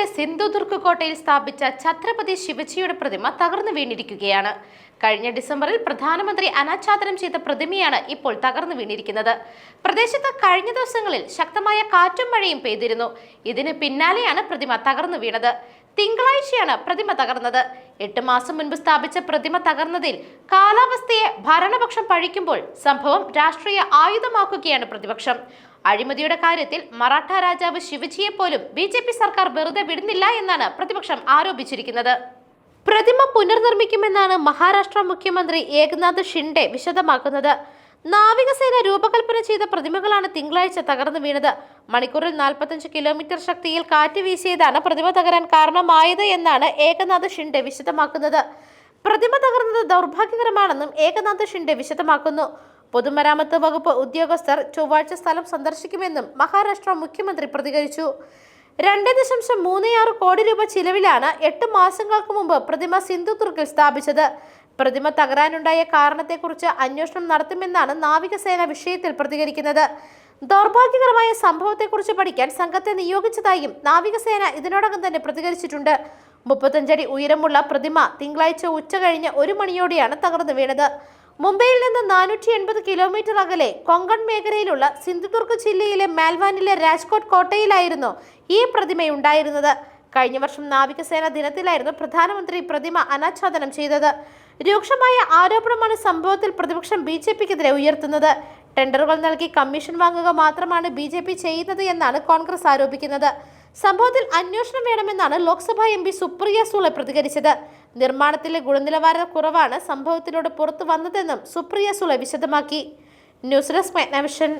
മുംബൈയിലെ സിന്ധുദുർഗ് കോട്ടയിൽ സ്ഥാപിച്ച ഛത്രപതി ശിവജിയുടെ പ്രതിമ തകർന്നു വീണിരിക്കുകയാണ്. കഴിഞ്ഞ ഡിസംബറിൽ പ്രധാനമന്ത്രി അനാച്ഛാദനം ചെയ്ത പ്രതിമയാണ് ഇപ്പോൾ തകർന്നു വീണിരിക്കുന്നത്. പ്രദേശത്ത് കഴിഞ്ഞ ദിവസങ്ങളിൽ ശക്തമായ കാറ്റും മഴയും പെയ്തിരുന്നു. ഇതിന് പിന്നാലെയാണ് പ്രതിമ തകർന്നു വീണത്. തിങ്കളാഴ്ചയാണ് പ്രതിമ തകർന്നത്. എട്ട് മാസം മുൻപ് സ്ഥാപിച്ച പ്രതിമ തകർന്നതിൽ കാലാവസ്ഥയെ ഭരണപക്ഷം പഴിക്കുമ്പോൾ സംഭവം രാഷ്ട്രീയ ആയുധമാക്കുകയാണ് പ്രതിപക്ഷം. അഴിമതിയുടെ കാര്യത്തിൽ മറാഠ രാജാവ് ശിവജിയെ പോലും ബി സർക്കാർ വെറുതെ വിടുന്നില്ല എന്നാണ് പ്രതിപക്ഷം ആരോപിച്ചിരിക്കുന്നത്. പ്രതിമ പുനർനിർമ്മിക്കുമെന്നാണ് മഹാരാഷ്ട്ര മുഖ്യമന്ത്രി ഏകനാഥ് ഷിൻഡെ വിശദമാക്കുന്നത്. നാവികസേന രൂപകൽപ്പന ചെയ്ത പ്രതിമകളാണ് തിങ്കളാഴ്ച തകർന്നു വീണത്. മണിക്കൂറിൽ നാൽപ്പത്തഞ്ച് കിലോമീറ്റർ ശക്തിയിൽ കാറ്റ് വീശിയതാണ് പ്രതിമ തകരാൻ കാരണമായത് എന്നാണ് ഏകനാഥ് ഷിൻഡെ വിശദമാക്കുന്നത്. പ്രതിമ തകർന്നത് ദൗർഭാഗ്യകരമാണെന്നും ഏകനാഥ് ഷിൻഡെ വിശദമാക്കുന്നു. പൊതുമരാമത്ത് വകുപ്പ് ഉദ്യോഗസ്ഥർ ചൊവ്വാഴ്ച സ്ഥലം സന്ദർശിക്കുമെന്നും മഹാരാഷ്ട്ര മുഖ്യമന്ത്രി പ്രതികരിച്ചു. രണ്ട് ദശാംശം മൂന്ന് ആറ് കോടി രൂപ ചിലവിലാണ് എട്ട് മാസങ്ങൾക്ക് മുമ്പ് പ്രതിമ സിന്ധുദുർഗിൽ സ്ഥാപിച്ചത്. പ്രതിമ തകരാനുണ്ടായ കാരണത്തെക്കുറിച്ച് അന്വേഷണം നടത്തുമെന്നാണ് നാവികസേന വിഷയത്തിൽ പ്രതികരിക്കുന്നത്. ദൗർഭാഗ്യകരമായ സംഭവത്തെക്കുറിച്ച് പഠിക്കാൻ സംഘത്തെ നിയോഗിച്ചതായും നാവികസേന ഇതിനോടകം തന്നെ പ്രതികരിച്ചിട്ടുണ്ട്. മുപ്പത്തഞ്ചടി ഉയരമുള്ള പ്രതിമ തിങ്കളാഴ്ച ഉച്ച കഴിഞ്ഞ് ഒരു മണിയോടെയാണ് തകർന്നു വീണത്. മുംബൈയിൽ നിന്ന് നാനൂറ്റി എൺപത് കിലോമീറ്റർ അകലെ കൊങ്കൺ മേഖലയിലുള്ള സിന്ധുദുർഗ് ജില്ലയിലെ മാൽവാനിലെ രാജ്കോട്ട് കോട്ടയിലായിരുന്നു ഈ പ്രതിമയുണ്ടായിരുന്നത്. കഴിഞ്ഞ വർഷം നാവികസേന ദിനത്തിലായിരുന്നു പ്രധാനമന്ത്രി പ്രതിമ അനാച്ഛാദനം ചെയ്തത്. രൂക്ഷമായ ആരോപണമാണ് സംഭവത്തിൽ പ്രതിപക്ഷം ബി ജെ പിക്കെതിരെ ഉയർത്തുന്നത്. ടെൻഡറുകൾ നൽകി കമ്മീഷൻ വാങ്ങുക മാത്രമാണ് ബി ജെ പി ചെയ്യുന്നത് എന്നാണ് കോൺഗ്രസ് ആരോപിക്കുന്നത്. സംഭവത്തിൽ അന്വേഷണം വേണമെന്നാണ് ലോക്സഭാ എം പി സുപ്രിയ സൂളെ പ്രതികരിച്ചത്. നിർമ്മാണത്തിലെ ഗുണനിലവാര കുറവാണ് സംഭവത്തിലൂടെ പുറത്തു വന്നതെന്നും സുപ്രിയ സൂളെ വിശദമാക്കി. News desk മെഗ്നവിഷൻ